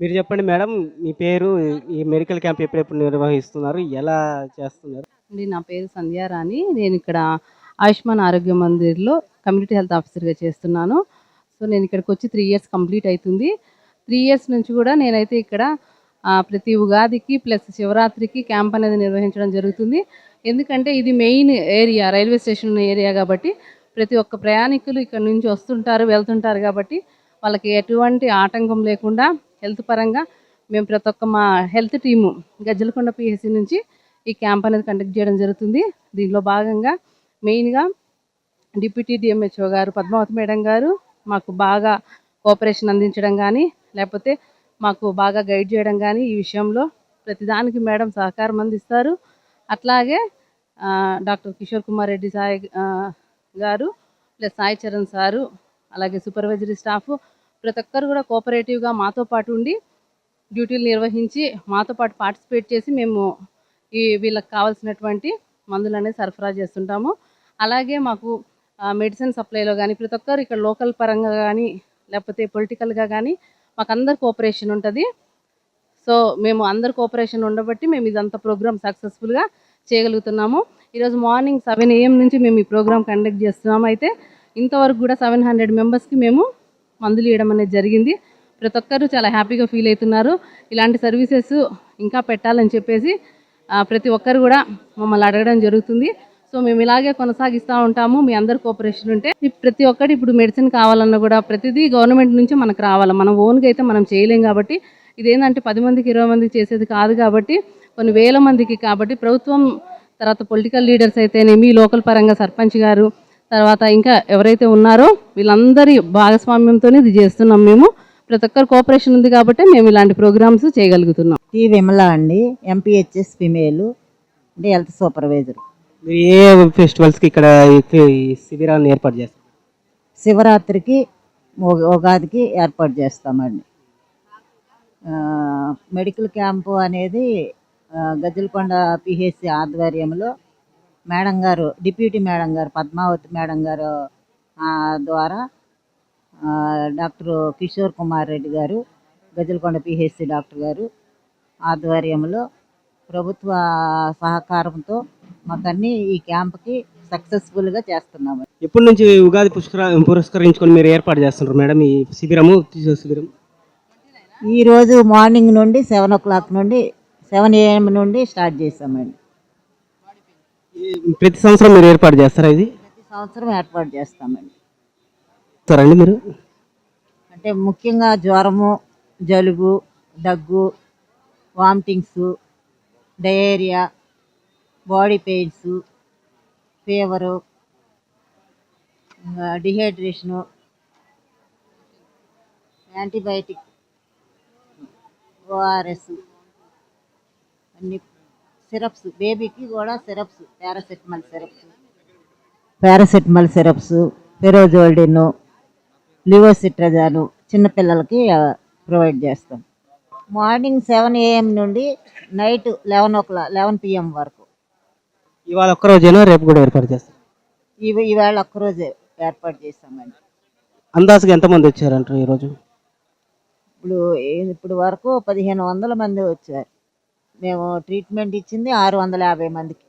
మీరు చెప్పండి మేడం మీ పేరు ఈ మెడికల్ క్యాంప్ ఎప్పుడెప్పుడు నిర్వహిస్తున్నారు ఎలా చేస్తున్నారు? అండి నా పేరు సంధ్యారాణి నేను ఇక్కడ ఆయుష్మాన్ ఆరోగ్య మందిర్లో కమ్యూనిటీ హెల్త్ ఆఫీసర్గా చేస్తున్నాను. సో నేను ఇక్కడికి వచ్చి త్రీ ఇయర్స్ కంప్లీట్ అవుతుంది. త్రీ ఇయర్స్ నుంచి కూడా నేనైతే ఇక్కడ ప్రతి ఉగాదికి ప్లస్ శివరాత్రికి క్యాంప్ అనేది నిర్వహించడం జరుగుతుంది. ఎందుకంటే ఇది మెయిన్ ఏరియా రైల్వే స్టేషన్ ఉన్న ఏరియా కాబట్టి ప్రతి ఒక్క ప్రయాణికులు ఇక్కడ నుంచి వస్తుంటారు వెళ్తుంటారు కాబట్టి వాళ్ళకి ఎటువంటి ఆటంకం లేకుండా హెల్త్ పరంగా మేము ప్రతి ఒక్క మా హెల్త్ టీము గజ్జలకొండ పిహెసి నుంచి ఈ క్యాంప్ అనేది కండక్ట్ చేయడం జరుగుతుంది. దీనిలో భాగంగా మెయిన్గా డిప్యూటీ డిఎంహెచ్ఓ గారు పద్మావతి మేడం గారు మాకు బాగా కోఆపరేషన్ అందించడం కానీ లేకపోతే మాకు బాగా గైడ్ చేయడం కానీ ఈ విషయంలో ప్రతిదానికి మేడం సహకారం అందిస్తారు. అట్లాగే డాక్టర్ కిషోర్ కుమార్ రెడ్డి సాయి గారు ప్లస్ సాయి చరణ్ సారు అలాగే సూపర్వైజరీ స్టాఫ్ ప్రతి ఒక్కరు కూడా కోఆపరేటివ్గా మాతో పాటు ఉండి డ్యూటీలు నిర్వహించి మాతో పాటు పార్టిసిపేట్ చేసి మేము ఈ వీళ్ళకి కావాల్సినటువంటి మందులు సరఫరా చేస్తుంటాము. అలాగే మాకు మెడిసిన్ సప్లైలో కానీ ప్రతి ఒక్కరు ఇక్కడ లోకల్ పరంగా కానీ లేకపోతే పొలిటికల్గా కానీ మాకు అందరు కోఆపరేషన్ ఉంటుంది. సో మేము అందరు కోఆపరేషన్ ఉండబట్టి మేము ఇదంతా ప్రోగ్రామ్ సక్సెస్ఫుల్గా చేయగలుగుతున్నాము. ఈరోజు మార్నింగ్ సెవెన్ ఏఎం నుంచి మేము ఈ ప్రోగ్రామ్ కండక్ట్ చేస్తున్నాము. అయితే ఇంతవరకు కూడా సెవెన్ హండ్రెడ్ మెంబర్స్కి మేము మందులు ఇవ్వడం అనేది జరిగింది. ప్రతి ఒక్కరు చాలా హ్యాపీగా ఫీల్ అవుతున్నారు. ఇలాంటి సర్వీసెస్ ఇంకా పెట్టాలని చెప్పేసి ప్రతి ఒక్కరు కూడా మమ్మల్ని అడగడం జరుగుతుంది. సో మేము ఇలాగే కొనసాగిస్తూ ఉంటాము. మీ అందరు కోఆపరేషన్ ఉంటే ప్రతి ఒక్కటి ఇప్పుడు మెడిసిన్ కావాలన్నా కూడా ప్రతిదీ గవర్నమెంట్ నుంచి మనకు రావాలి. మనం ఓన్గా అయితే మనం చేయలేం కాబట్టి. ఇదేంటంటే పది మందికి ఇరవై మందికి చేసేది కాదు కాబట్టి కొన్ని వేల మందికి కాబట్టి ప్రభుత్వం తర్వాత పొలిటికల్ లీడర్స్ అయితేనేమి లోకల్ పరంగా సర్పంచ్ గారు తర్వాత ఇంకా ఎవరైతే ఉన్నారో వీళ్ళందరి భాగస్వామ్యంతో ఇది చేస్తున్నాం మేము. ప్రతి ఒక్కరు కోఆపరేషన్ ఉంది కాబట్టి మేము ఇలాంటి ప్రోగ్రామ్స్ చేయగలుగుతున్నాం. టి విమల అండి ఎంపీహెచ్ఎస్ ఫిమేల్ అంటే హెల్త్ సూపర్వైజర్ మీరు ఏ ఫెస్టివల్స్కి ఇక్కడ శిబిరాన్ని ఏర్పాటు చేస్తారు? శివరాత్రికి ఉగ- ఉగాదికి ఏర్పాటు చేస్తామండి. మెడికల్ క్యాంపు అనేది గజ్జలకొండ పిహెచ్సి ఆధ్వర్యంలో మేడం గారు డిప్యూటీ మేడం గారు పద్మావతి మేడం గారు ఆ, ద్వారా డాక్టర్ కిషోర్ కుమార్ రెడ్డి గారు గజ్జలకొండ పిహెచ్సి డాక్టర్ గారు ఆధ్వర్యంలో ప్రభుత్వ సహకారంతో మాకన్నీ ఈ క్యాంప్కి సక్సెస్ఫుల్గా చేస్తున్నాము. ఎప్పటి నుంచి ఉగాది పుష్కర పురస్కరించుకొని మీరు ఏర్పాటు చేస్తున్నారు మేడం? ఈ శిబిరము శిబిరం? ఈరోజు మార్నింగ్ నుండి సెవెన్ ఓ క్లాక్ నుండి సెవెన్ ఏఎం నుండి స్టార్ట్ చేస్తామండి ప్రతి సంవత్సరం మీరు ఏర్పాటు చేస్తారా ఇది? ప్రతి సంవత్సరం ఏర్పాటు చేస్తామండి. చేస్తారండి మీరు? అంటే ముఖ్యంగా జ్వరము జలుబు దగ్గు vomitings diarrhoea body pains fever dehydration antibiotic ORS అన్ని సిరప్స్ బేబీకి కూడా syrups paracetamol syrups. Paracetamol syrups ఫెరోజోల్డిన్ లివోసిట్రజాను చిన్నపిల్లలకి ప్రొవైడ్ చేస్తాం. మార్నింగ్ సెవెన్ ఏఎం నుండి night eleven o'clock eleven PM వరకు. ఇవాళ ఒక్కరోజేనా రేపు కూడా ఏర్పాటు చేస్తారు? ఇవి ఈవేళ ఒక్కరోజే ఏర్పాటు చేస్తామండి. అందాజుగా ఎంతమంది వచ్చారంటారు ఈరోజు? ఇప్పుడు ఇప్పుడు వరకు పదిహేను వందల మంది వచ్చారు. మేము ట్రీట్మెంట్ ఇచ్చింది ఆరు వందల యాభై మందికి.